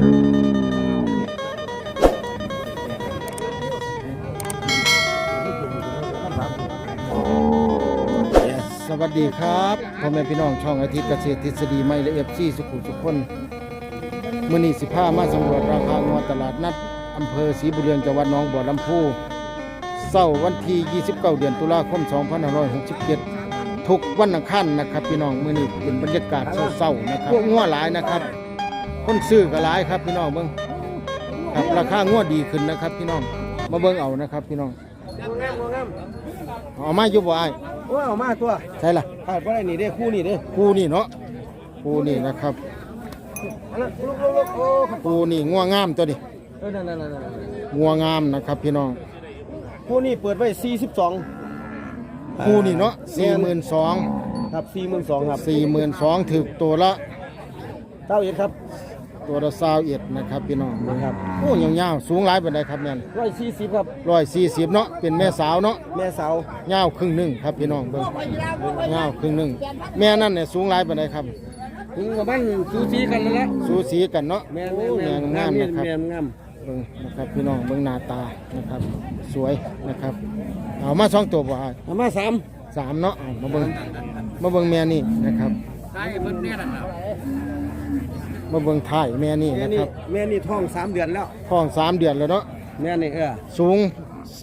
สวัสดีครับพ่อแม่พี่น้องช่องอาทิตย์เกษตรทฤษฎีไม่และเอฟซีสุขุมสุขคนมื่อนี้สิผ้ามาสำรวจราคางวตลาดนัดอำเภอศรีบุเรืองจังหวัดหนองบัวลำพูเศร้าร์วันที่ 29 เดือนตุลาคม 2567 ทุกวันอังคารนะครับ พี่น้องมื่อนี้เป็นบรรยากาศเศร้าๆนะครับง่วหลายนะครับ คนซื้อก็หลายครับพี่น้องเบิ่งครับราคางัวดีขึ้นนะครับพี่น้องมาเบิ่งเอานะครับพี่น้องเอามาอยู่บ่อ้ายโอ้เอามาตัวใช่ล่ะขาดว่าอะไรนี่เด้คู่นี่เด้คู่นี่เนาะคู่นี่นะครับอันนั้นลุกลุกลุกโอ้ครับคู่นี่งัวงามตัวนี้เออนั่นนั่นนั่นนั่นงัวงามนะครับพี่น้องคู่นี่เปิดไว้42คู่นี่เนาะสี่หมื่นสองครับ42,000ครับสี่หมื่นสองถึกตัวละเต้าเอ็ดครับ ตัวละสาวเอ็ดนะครับพี่น้องครับโอ้ยาวๆสูงหลายปานใดครับแม่น140ครับ ร้อยสี่สิบเนาะเป็นแม่สาวเนาะแม่สาวยาวครึ่งหนึ่งครับพี่น้องเบิ่งยาวครึ่งหนึ่งแม่นั่นเนี่ยสูงหลายปานใดครับ ถึงกับมันสูสีกันแล้วละสูสีกันเนาะแม่โอ้แม่แม่แม่งามนะครับ แม่งามเบิ่งนะครับพี่น้องเบิ่งหน้าตานะครับ สวยนะครับเอามาสองตัวบ่อ้ายเอามาสามสามเนาะเอามาเบิ่งมาเบิ่งแม่นี่นะครับใช่เพิ่นเนี่ยนะ มาเบิ่งถ่ายแม่นี่แม่นะคนี่รับแม่นี่ท้องสามเดือนแล้ว ท้องสามเดือนแล้วเนาะแม่นี่เออสูง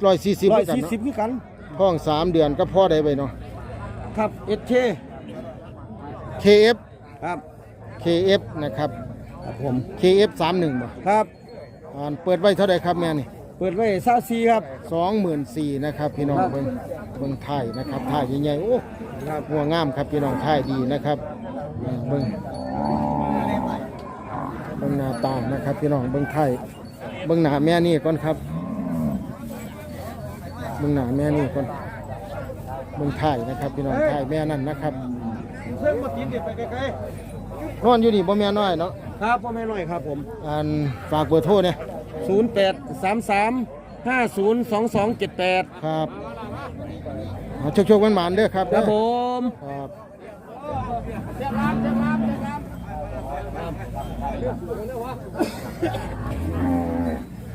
ร้อยสี่สิบร้อยกันสี่เนาะสิบคือกัน ท้องสามเดือนก็พ่อได้ไปเนาะ ครับเอชเค KF ครับ KF นะครับ ครับผม KF สามหนึ่งบ่ครับ อ่านเปิดไว้เท่าไหร่ครับแม่นี่เปิดไว้ซาซีครับ สองหมื่นสี่นะครับพี่น้องครับ เบิ่งเบิ่งถ่ายนะครับถ่ายใหญ่ๆโอ้ ครับ หัวงามครับพี่น้องถ่ายดีนะครับอ่าเบิ่งเบิ่งหน้าตานะครับ พี่น้องเบิ่งถ่ายเบิ่งหน้าแม่นี่ก่อนครับเบิ่งหน้าแม่นี่ก่อนเบิ่งถ่ายนะครับ พี่น้องถ่ายแม่นั่นนะครับเพิ่งมาตีนเด็กไปไกลนอนอยู่นี่บ่แม่น้อยเนาะๆครับพ่อแม่น้อยครับผมอันฝากเบอร์โทรเนี่ย0 8 3 3 5 0 2 2 7 8ครับเอาโชคๆหวานๆเด้อครับครับเด้อผม ครับ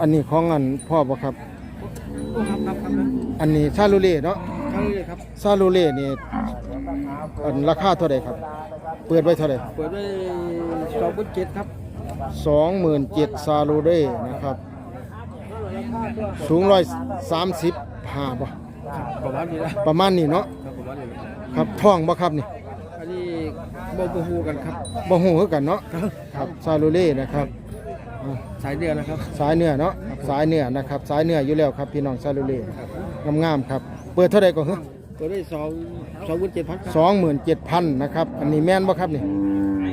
อันนี้ของอันพ่อบ่ครับ ครับครับครับอันนี้ซาลูเล่เนาะครับเลยครับ ซาลูเล่นี่อันราคาเท่าไหร่ครับ เปิดไว้เท่าไหร่ เปิดด้วยสองบุญเจ็ดครับสองหมื่นเจ็ดซาลูเล่นะครับ สูงร้อยสามสิบห้าบ่ประมาณนี้นะประมาณนี้เนาะ ครับประมาณนี้นะครับครับท้องบ่ครับนี่อันนี้โบบูฮูกันครับ บ่ฮู้คือกันเนาะครับซาลูเล่นะครับอ่าสายเดือนนะครับสายเนื้อเนาะสายเนื้อนะครับสายเนื้ออยู่แล้วครับพี่น้องซาลูเล่งามๆครับ เปิดเท่าไหร่ก็ฮึเปิดด้วยสองสองบุญเจ็ดพันครับสองหมื่นเจ็ดพันนะครับอันนี้แม่นบ่ครับนี่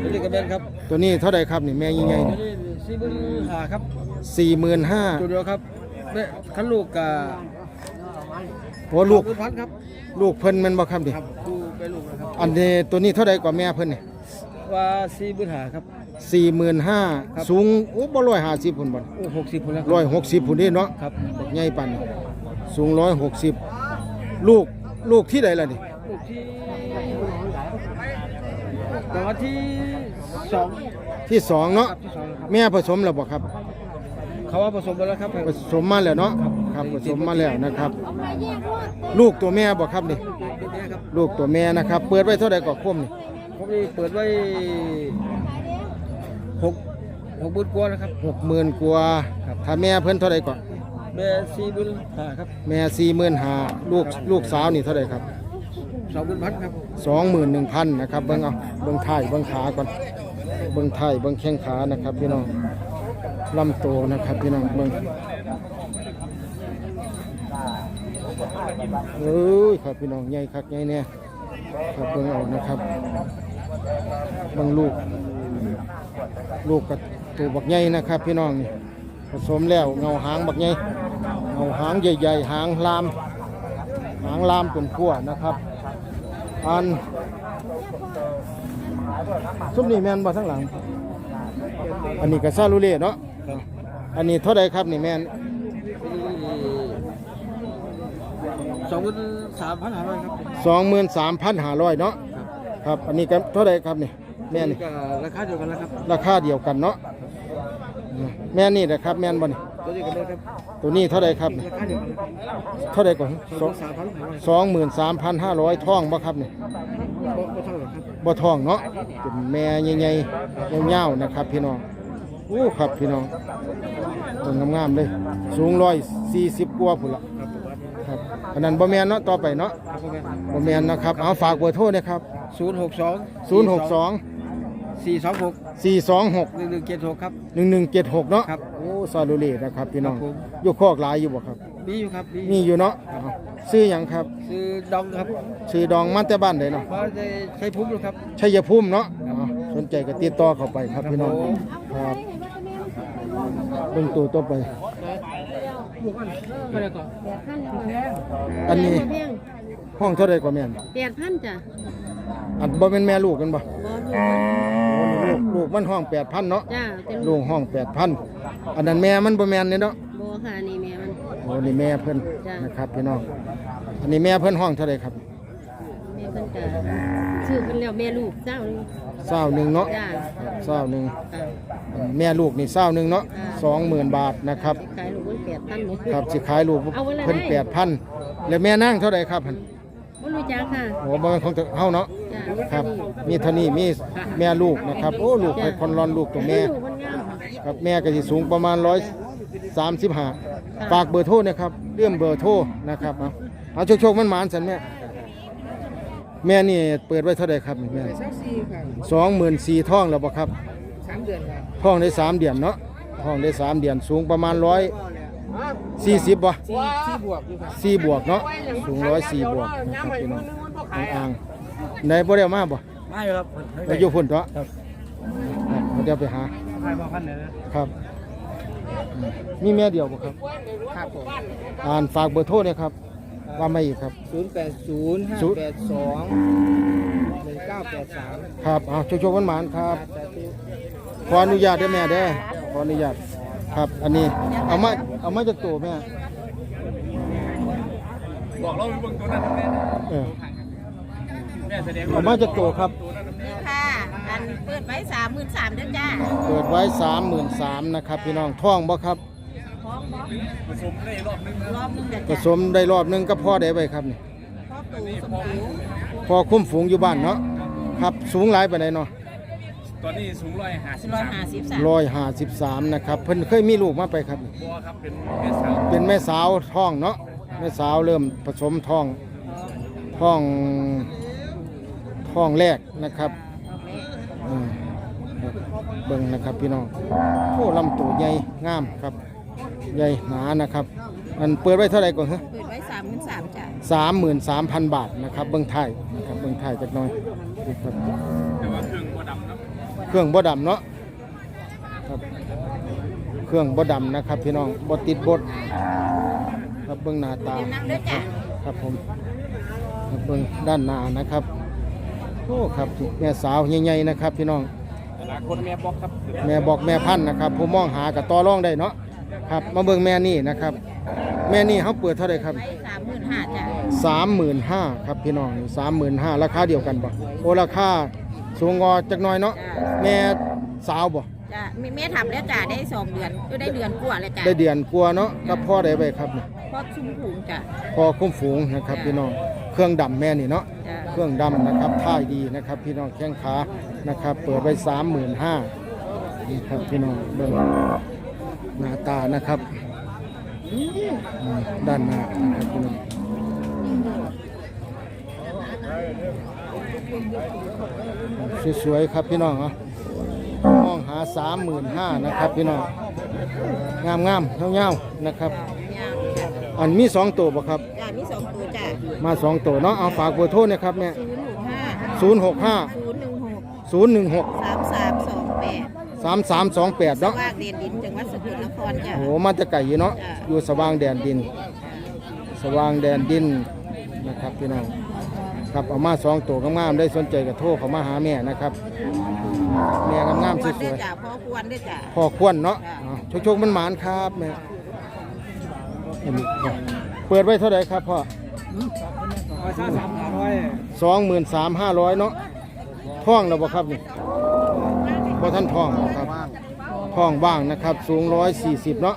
อันนี้ก็เป็นครับตัวนี้เท่าไหร่ครับนี่แม่ยังไงอันนี้สี่บุญหาครับสี่หมื่นห้าตัวเดียวครับแม่ขันลูกกับโอ้ลูกบุญพันครับลูกเพิ่นแม่นบ่ครับนี่ครับดู ไปลูกนะครับ อันนี้ตัวนี้เท่าไหร่กว่าแม่เพิ่นนี่ว่าสี่บุญหาครับ สี่หมื่นห้าครับสูงโอ้บ่ร้อยห้าสิบพุ่นบ่โอ้หกสิบคนแล้วร้อยหกสิบพุ่นนี่เนาะครับใหญ่ปานนี้สูงร้อยหกสิบลูกลูกที่ใดล่ะนี่ลูกที่ตัวที่สองที่สองเนาะครับที่สองครับ แม่ผสมแล้วบ่ครับ เขาว่าผสมไปแล้วครับผสมมาแล้วเนาะ ครับผสมมาแล้วนะครับ ลูกตัวแม่บ่ครับนี่เป็นไงครับลูกตัวแม่นะครับ เปิดไว้เท่าไหร่ก็คมนี่ผมนี่เปิดไว้หกหกบุญกว่านะครับหกหมื่นกว่าครับถ้าแม่เพิ่นเท่าไหร่ก่อนแม่สี่บุญหาครับแม่สี่หมื่นห้าลูกลูกสาวนี่เท่าไหร่ครับสองบุญพันครับสองหมื่นหนึ่งพันนะครับเบิ้งเอาเบิ้งท้ายเบิ้งขาก่อนเบิ้งท้ายเบิ้งแข้งขานะครับพี่น้องลำโตวนะครับพี่น้องเบิ้ง เอ้ยครับพี่น้องใหญ่คักใหญ่เนี่ยครับเบิ้งเอานะครับเบิ้งลูก ลูกกับตัวบักใหญ่นะครับ พี่น้องนี่ผสมแล้วเงาหางบักใหญ่เงาหางใหญ่ ๆ หางลาม หางลามเป็นขั้วนะครับอันซุ้มนี่แมนบ่ทั้งหลัง อันนี้ก็ซาลูเล่เนาะอันนี้เท่าใดครับนี่แมน สองบุญสามพันห้าร้อยครับสองหมื่นสามพันห้าร้อยเนาะครับครับอันนี้ก็เท่าใดครับนี่แม่นี่ก็ราคาเดียวกันแล้วครับราคาเดียวกันเนาะแม่นี่นะครับ แม่นบ่นี่ตัวนี้กันเลยครับตัวนี้เท่าไหร่ครับนี่ราคาเดียวกันเท่าไหร่ก่อนสองสามพันห้าร้อยสองหมื่นสามพันห้าร้อยท่องบ่ครับนี่บ่บ่เท่าไหร่ครับบ่ท่องเนาะเป็นแม่ใหญ่ๆยาวๆนะครับ พี่น้องอู้ครับพี่น้องต้นงามๆเลย สูงร้อยสี่สิบกว่าพุ่นละครับ อันนั้นบ่แม่นเนาะต่อไปเนาะบ่แม่นนะครับเอาฝากเบอร์โทรนะครับ ศูนย์หกสอง062 สี่สองหก426 หนึ่งหนึ่งเจ็ดหกครับ1176เนาะครับโอ้ซาลูเล่นะครับพี่น้องครับผมอยู่คอกหลายอยู่บ่ครับ มีอยู่ครับมีอยู่เนาะเอาซื้อหยังครับ ซื้อดองครับชื่อดองมันแต่บ้านใดเนาะมาจะใช้พุ่มหรือครับ ชัยภูมิเนาะเอาสนใจก็ติดต่อเข้าไปครับพี่น้องครับเบิ่งตัวต่อไป อันนี้ห้องเท่าใดกว่าแม่นแปดพันจ้ะอันบ่เป็นแม่ลูกกันบ่บอโอ้นี่ลูกลูกมันห้อง8,000เนาะจ้าเป็นลูกห้อง8,000อันนั้นแม่มันบ่แม่นนี่เนาะบอค่ะนี่แม่มันโอ้นี่แม่เพิ่นจ้ะนะครับพี่น้องอันนี้แม่เพิ่นห้องเท่าใดครับแม่เพิ่นจ้ะ ชื่อเพิ่นแล้วแม่ลูกเจ้านี่เศร้าหนึ่งเนาะจ้าเศร้าหนึ่งค่ะแม่ลูกนี่เศร้าหนึ่งเนาะอ่าสองหมื่นบาทนะครับขายลูกมันแปดพันเลยครับสิขายลูกเอาไว้เลยเพิ่นได้แปดพันแล้วแม่นั่งเท่าใดครับหั่นบ่รู้จักค่ะโอ้บ่แม่นของเฮาเนาะจ้าครับมีเท่านี้มีแม่ลูกนะครับโอ้ลูกเป็นคนรอนลูกตัวแม่ ลูกมันงามค่ะครับแม่ก็สิสูงประมาณร้อยสามสิบห้าฝากเบอร์โทรนะครับเรื่องเบอร์โทรนะครับเอาเอาโชคๆมันหมานสันแม่ แม่นี่เปิดไว้เท่าใดครับแม่สักสี่ครับสองหมื่นสี่ท่องแล้วบ่ครับสามเดือนครับท่องได้สามเดือนเนาะท่องได้สามเดือนสูงประมาณร้อยสี่สิบบ่สี่สี่บวกอยู่ครับสี่บวกเนาะสูงร้อยสี่บวกนะครับพี่น้องอ่างๆไหนบ่ได้เอามาบ่ไม่ครับไปอยู่พุ่นเถอะครับเดี๋ยวไปหาใครมาพันเลยนะครับอืมมีแม่เดียวบ่ครับครับผมอ่านฝากเบอร์โทรเนี่ยครับ ว่าไม่อีกครับ ศูนย์แปดศูนย์ห้าแปดสองหนึ่งเก้าแปดสามครับเอาโชคๆหวานๆครับ ขออนุญาตได้อแม่เด้อขออนุญาตครับ อันนี้เอามาเอามาจากตัวแม่บอกเราเบิ่งตัวนั้นเออแม่แสดงเอามาจากตัวครับ นี่ค่ะ อันเปิดไว้สามหมื่นสามเด้อจ้า เปิดไว้สามหมื่นสามนะครับพี่น้องท่องบ่ครับพร้ อมบ่ผสมได้รอบนึงรอบหนึงผสมได้รอบนึงก็พ่อได้ไปครับนี่พ่อตู่สมผิวพอคุ้มฝูงอยู่บ้านเนาะครับสูงหลายไปไหนเนาะตอนนี้สูงร้อยห้าสิบสามร้อยห้าสิบสามนะครับเพิ่นเคยมีลูกมาไปครับบัวครับเป็นแม่สาวเป็นแม่สาวท้องเนาะแม่สาวเริ่มผสมท้องท้องท้องแรกนะครับอืมครับเบิ่งนะครับพี่น้องโอ้ลำตัวใหญ่งามครับ ใหญ่หนานะครับอันเปิดไว้เท่าไหร่ก่อนฮะเปิดไว้สามหมื่นสามจ้ะสามหมื่นสามพันบาทนะครับ เบิ่งไทยนะครับเบิ่งไทยจักหน่อยดูครับแต่ว่าเครื่องบัวดำครับเครื่องบ่ดำเนาะครับเครื่องบ่ดำนะครับ พี่น้องบ่ติดบดครับเบิ่งหน้าตาเดี๋ยวนั่งเด้อจ้ะครับผมครับเบิ่งด้านหน้านะครับโอ้ครับแม่สาวใหญ่ๆนะครับ พี่น้องตลาดคนแม่บอกครับแม่บอกแม่พันธุ์นะครับ ผู้มองหากับต่อรองได้เนาะ ครับมาเบิ่งแม่นี่นะครับ แม่นี่เขาเปิดเท่าไหร่ครับไว้สามหมื่นห้าจ้ะสามหมื่นห้าครับพี่น้องสามหมื่นห้าราคาเดียวกันบ่โอราคาสูงงอจักหน่อยเนาะแม่สาวบ่จ้ะแม่แม่ทำแล้วจ้ะได้สองเดือนก็ได้เดือนกว่าแล้วจ้ะได้เดือนกลัวาเนาะกับพ่อได้ไปครับนี่พ่อชุ่มผูงจ้ะพอคุ้มฝูงนะครับพี่น้องเครื่องดำแม่นี่เนาะ จ้ะเครื่องดำนะครับท่ายดีนะครับ พี่น้องแข้งขานะครับ เปิดไปสามหมื่นห้านี่ครับพี่น้องเบิ่ง หน้าตานะครับอืมด้านหน้านะครับพี่น้องสวยๆครับพี่น้องเนาะมองหาสามหมื่นห้านะครับพี่น้องงามๆเงาๆนะครับยาวจ้ะอันมีสองตัวบ่ครับจ้ะมีสองตัวจ้ะมาสองตัวเนาะเอาฝากเบอร์โทรนะครับเนี่ยศูนย์หกห้าศูนย์หกห้าศูนย์หนึ่งหกศูนย์หนึ่งหกสามสามสองแปด สามสามสองแปดเนาะว่างเด่นดินจังหวัดสกลนครจ้ะโอ้โหมาจะไก่อยู่เนาะอยู่สว่างแดนดิน สว่างแดนดินนะครับพี่น้องครับเอามาสองตัวงามๆได้สนใจกับโทรเขามาหาแม่นะครับแม่งามๆสควรด้ววยยจ้ะพ่อควรด้วยจ้ะๆพอควรเนาะโชคโชคๆมันหมานครับแม่อันนี้เปิดไว้เท่าไหร่ครับพ่อร้อยสามสามร้อยสองหมื่นสามห้าร้อยเนาะท่องแล้วบ่ครับนี่ บ่ท่านท่องครับท้องว่างนะครับ สูง140เนาะ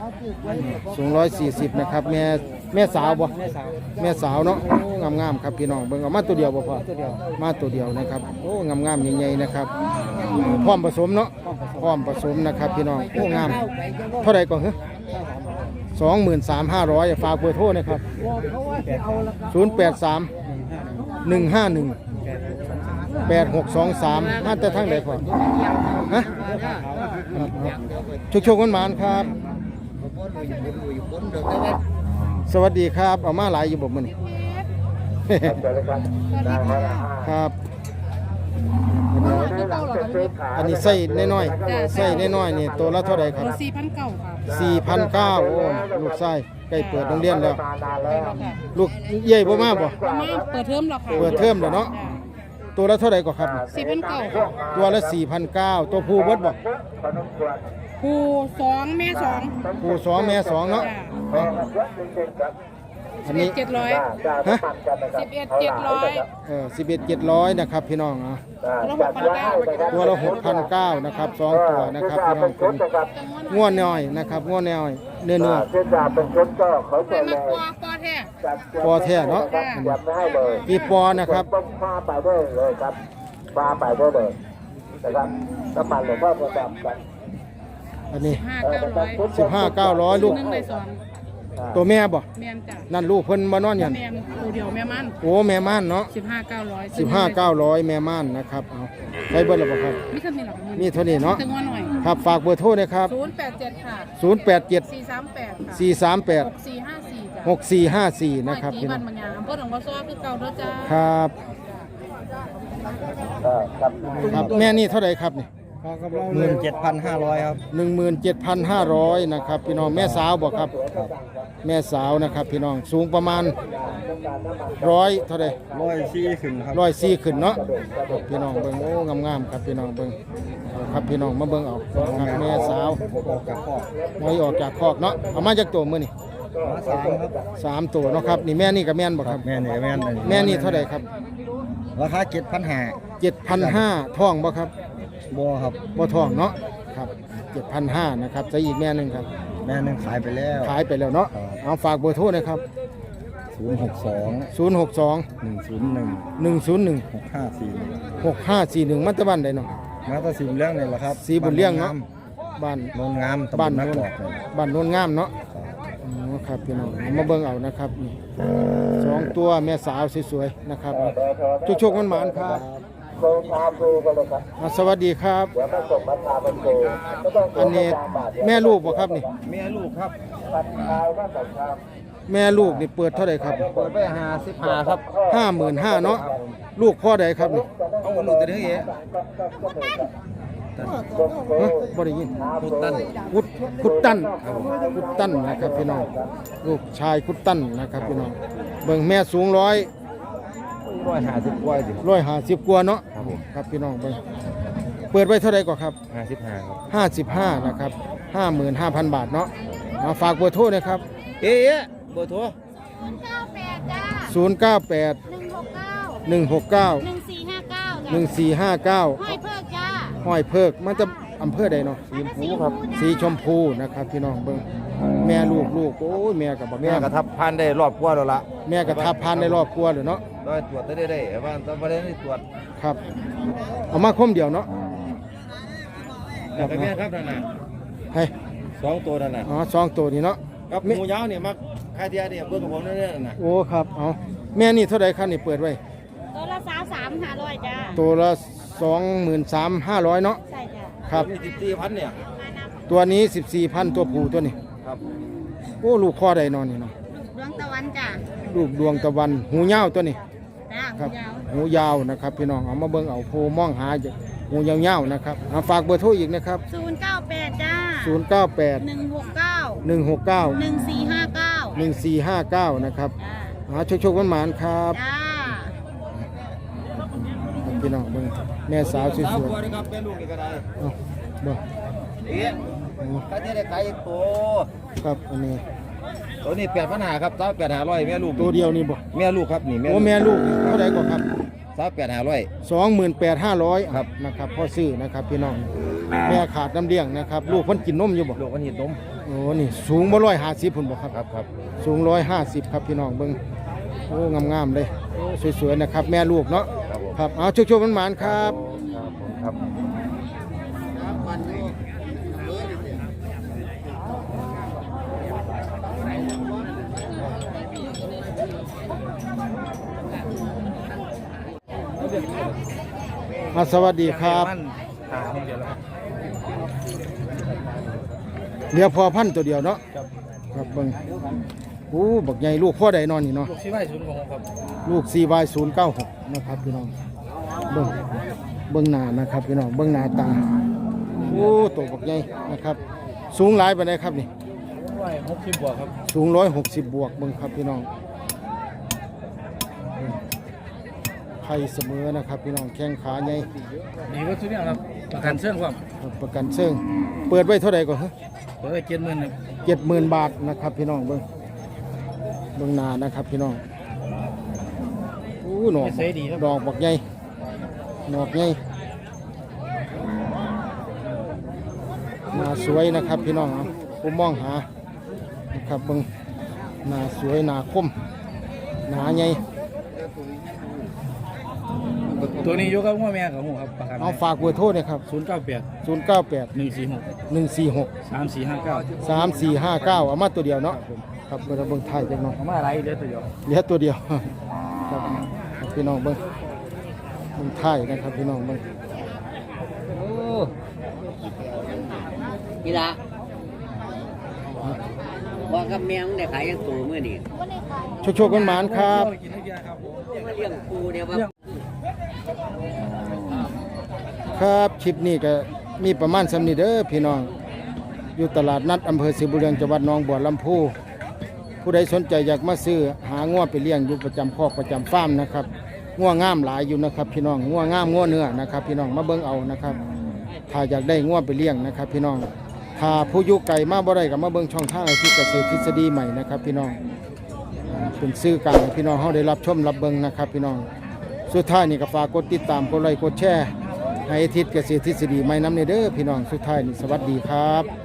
สูง140นะครับแม่แม่สาวบ่แม่สาวเนาะโอ้งามครับพี่น้องเบิ่งเอามาตัวเดียวบ่พอมาตัวเดียวนะครับโอ้งามๆใหญ่ๆนะครับพร้อมผสมเนาะพร้อมผสมนะครับ พี่น้องโอ้งาม เท่าไหร่ก่อนเหรอ23,500ฝากเบอร์โทรนะครับ083 151 8623มหนึ่งห้าหนึ่ง แต่ทางใดพ่อฮะชุกชกคนหมานครับ สวัสดีครับ เอามาหลายอยู่บ่มื้อนี้ครับอันนี้ใส่น้อยๆใส่น้อยๆนี่ตัวละเท่าไหร่ครับสี่พันเก้าค่ะ4,900โอ้ลูกชายใกล้เปิดโรงเรียนแล้ว ลูกใหญ่บ่มาบ่มาเปิดเทอมหรอค่ะเปิดเทอมแล้วเนาะ ตัวละเท่าไหร่ก็ครับสี่พันเก้าค่ะตัวละ4,900 ตัวผู้เบิดบ่ผู้สองแม่สองผู้สองแม่สองเนาะอันนี้เจ็ดร้อยฮะสิบเอ็ดเจ็ดร้อยเออ11 700นะครับพี่น้องอะแล้วหกพันเก้าตัวละ6,900นะครับสองตัวนะครับพี่น้องเป็นง่วนน้อยนะครับง่วนน้อย เนื้อเนื้อเส้นดาเป็นชุดก็เขาแต่จะมาปอปอแท้ปอแท้เนาะจับไม่ให้เลยกี่ปอนะครับต้องพาไปได้เลยครับพาไปได้เลยนะครับน้ำมันหลวงพ่อประดับกันอันนี้ห้าเก้าร้อยสิบห้าเก้าร้อยลูกหนึ่งเลยสองตัวแม่บ่แม่นจ้ะนั่นลูกเพิ่นมานอนหยันแม่นตัวเดียวแม่มันโอ้แม่ม่านเนาะสิบห้าเก้าร้อยสิบห้าเก้าร้อยแม่ม่านนะครับเอาไปเบิดแล้วบ่ครับนี่คือมีหลักนี่เท่านี้เนาะถึงว่าหน่อย ครับฝากเบอร์โทรนะครับ ศูนย์แปดเจ็ดค่ะศูนย์แปดเจ็ดสี่สามแปดค่ะสี่สามแปดหกสี่ห้าสี่จ้ะหกสี่ห้าสี่นะครับพี่พี่บ้าน้อนงบางอย่างอำเภอหนองบัวซ้อคือเก่าเด้อจ้าครับ ครับแม่นี่เท่าไหร่ครับนี่ หมื่นเจ็ดพันห้าร้อยครับ หนึ่งหมื่นเจ็ดพันห้าร้อยนะครับ พี่น้องแม่สาวบอกครับ แม่สาวนะครับ พี่น้องสูงประมาณร้อยเท่าไหร่ ร้อยสี่ขึ้นครับร้อยสี่ขึ้นเนาะครับพี่น้องเบิ่งโอ้งามๆครับพี่น้องเบิ่งเอาครับพี่น้องมาเบิ่งเอาครับแม่สาวออกจากคอกน้อยออกจากคอกเนาะเอามาจากตัวมื้อนี่มาสามครับสามตัวเนาะครับนี่แม่นี่กับแม่นบ่ครับแม่นี่แม่นแม่นี่เท่าไหร่ครับราคาเจ็ดพันห้าเจ็ดพันห้าท้องบ่ครับ บัวครับบ่ท้องเนาะครับเจ็ดพันห้านะครับจะอีกแม่หนึงครับ แม่หนึงขายไปแล้วขายไปแล้วเนาะเอาฝากเบอร์โทรนะครับศูนย์หกสองศูนย์หกสองหนึ่งศูนย์หนึ่งหนึ่งศูนย์หนึ่งหกห้าสี่หกห้าสี่หนึ่งมัตตบันใดเนาะมาตาสีบุญเลี้ยงนี่แหละครับสีบุญเลี้ยงเนาะบ้านโนนงามตำบบ้านลนักโนนกอกเลยบ้านโนนงามเนาะอ๋อครับพี่น้องเอามาเบิ่งเอานะครับนี่สองตัวแม่สาวสวยๆนะครับชุกชกมันหมานครับ โครงการดูกันเลยครับอ่าสวัสดีครับ เดี๋ยวมาส่งมาพาไปดูก็ต้องอันนี้แม่ลูกบ่ครับนี่ แม่ลูกครับ ตัดทายว่าสัญชาติแม่ลูกนี่เปิดเท่าไหร่ครับเปิดไปหาสิบห้าครับห้าหมื่นห้าเนาะลูกพ่อใดครับนี่เอาลูกตัวนี้เองฮะบ่ได้ยินพุดตันคุดคุดตั้นคุดตั้นนะครับพี่น้องลูกชายคุดตั้นนะครับพี่น้องเบิ่งแม่สูงร้อย ร้อยห้าสิบกว่าอยู่ร้อยห้าสิบกว่าเนาะครับผมครับพี่น้องเบิ่งเปิดไว้เท่าไหร่ก่อนครับห้าสิบห้าครับห้าสิบห้านะครับห้าหมื่นห้าพันบาทเนาะมาฝากเบอร์โทรนะครับ เอ๊ะเบอร์โทรศูนย์เก้าแปดหนึ่งหกเก้าหนึ่งหกเก้าหนึ่งสี่ห้าเก้าหนึ่งสี่ห้าเก้าห้อยเพิกจ้าห้อยเพิกมันจะอำเภอใดเนาะ สีชมพูครับ สีชมพูนะครับพี่น้องเบิ่ง แม่ลูกลูกโอ้ยแม่กับบักแม่งามกระทับพันได้รอบกว่าแล้วล่ะแม่กับทับพันในรอบกลัวเลยเนาะได้ตรวจได้ได้แต่ว่าต้องไม่ได้ตรวจครับ เอามาคมเดียวเนาะแต่ไปแม่ครับนั่นน่ะให้สองตัวนั่นน่ะอ๋อสองตัวนี้เนาะกับหมูยาวเนี่ยมักคาเทียเนี่ยเบิ่งกับผมนั่นน่ะโอ้ครับเอาแม่นี่เท่าไรครับนี่เปิดไว้ตัวละสาวสามห้าร้อยจ้าตัวละสองหมื่นสามห้าร้อยเนาะใช่จ้าครับ นี่สิบสี่พันเนี่ยตัวนี้สิบสี่พันตัวผู้ตัวนี้ ครับ โอ้ลูกข้อใดนอนนี่เนาะดวงตะวันจ้าลูกดวงตะวันหูยาวตัวนี้จ้าครับ ยาวหูยาวนะครับพี่น้องเอามาเบิ่งเอาโพมองหาอยู่หูยาวๆนะครับเอาฝากเบอร์โทรอีกนะครับ ศูนย์เก้าแปดจ้าศูนย์เก้าแปดหนึ่งหกเก้าหนึ่งหกเก้าหนึ่งสี่ห้าเก้าหนึ่งสี่ห้าเก้านะครับจ้าหาโชคโชคหวานๆครับ จ้า พี่น้องเบิ่งแม่สาวสวยสามๆตัวนะครับเป็นลูกนี่ก็ได้เอาเบิ่ง เอ๊ะเอาคาเทียได้ไกลตัวครับอันนี้ ตัวนี้แปดพันหาครับสาวแปดหาร้อยแม่ลูกตัวเดียวนี่บ่แม่ลูกครับนี่แม่โอ้แม่ลูกนี่เท่าไหร่ก่อนครับ สาวแปดหาร้อยสองหมื่นแปดห้าร้อยครับ นะครับพ่อซื้อนะครับพี่น้องแม่ขาดน้ำเลี้ยงนะครับ ลูกเพิ่นกินนมอยู่บ่ลูกมันเห็นนมโอ้นี่สูงบ่ร้อยห้าสิบพุ่นบ่ครับ ครับครับสูงร้อยห้าสิบครับพี่น้องเบิ่งโอ้งามๆเลยโอ้สวยๆนะครับ แม่ลูกเนาะครับผมครับเอาชุกๆมันหมานๆครับ ครับผมครับ อ่าสวัสดีครับมันหาเดียวแล้วครับเดี๋ยวพอพันธุ์ตัวเดียวเนาะครับครับเบิ่งโอ้บักใหญ่ลูกพ่อใดนอนนี่เนาะลูกที่ไว้ศูนย์ของผมครับลูก 4Y096 นะครับพี่น้องเบิ่งเบิ่งหน้านะครับพี่น้องเบิ่งหน้าตาโอ้ตัวบักใหญ่นะครับ สูงหลายปานใดครับนี่ไว้หกสิบบวกครับสูง160บวกเบิ่งครับพี่น้อง ไข่เสมอนะครับ พี่น้องแข้งขาใหญ่ดีวัตถุเนี่ยครับประกันเสื่องความประกันเชิงเปิดไว้เท่าใดก่อนฮะเปิดไว้เจ็ดหมื่นครับเจ็ดหมื่นบาทนะครับพี่น้องเบิ้งเบิ้งหนานะครับพี่น้องอู้หนอกไม่เสียดีครับดอกบักใหญ่ดอกใหญ่หน้าสวยนะครับพี่น้องเอาผมมองหานะครับเบิ้งหน้าสวยหน้าคมหนาใหญ่ ตัวนี้อยกกับหัวแม่กับหูครับประกันเอาฝากเบอร์โทรเนี่ยครับศูนย์เก้าแปด0 9 8 หนึ่งสี่หก1 4 6 สามสี่ห้าเก้า3 4 5 9 เอามาตัวเดียวเนาะครับเบอร์เบิ้งไทยจังเนาะผมว่าอะไรเดี๋ยวตัวเดียวเหลือตัวเดียว ครับพี่น้องเบิ้งเบิ้งไทยนะครับพี่น้องเบิ้งนี่ละบอกกับแมวได้ขายยังตัวมื่อนี่โชคโชคกันหมานครับกินให้ยาครับผมเลี้ยงปูเดียวว่า ครับคลิปนี้ก็มีประมาณสำนีเด้อพี่น้อง อยู่ตลาดนัดอำเภอศรีบุรืองจังหวัดหนองบัวลำพูผู้ใดสนใจอยากมาซื้อหาง้วไปเลี้ยงอยู่ประจำคอกประจำฟาร์มนะครับง้วงามหลายอยู่นะครับ พี่น้องง้วงามง้วเนื้อนะครับ พี่น้องมาเบิ่งเอานะครับถ้าอยากได้ง้วไปเลี้ยงนะครับ พี่น้องถ้าผู้ยู่ไกลมาบ่ได้ก็มาเบิ่งช่องทางไอทีเกษตรทฤษฎีใหม่นะครับ พี่น้องเป็นซื้อกลางพี่น้องเฮาได้รับชมรับเบิ่งนะครับ พี่น้องสุดท้ายนี่ก็ฝากกดติดตามกดไลค์กดแชร์ ให้อาทิตย์เกษตรทฤษฎีไม่น้ำเนเด้อพี่น้องสุดท้ายนี่สวัสดีครับ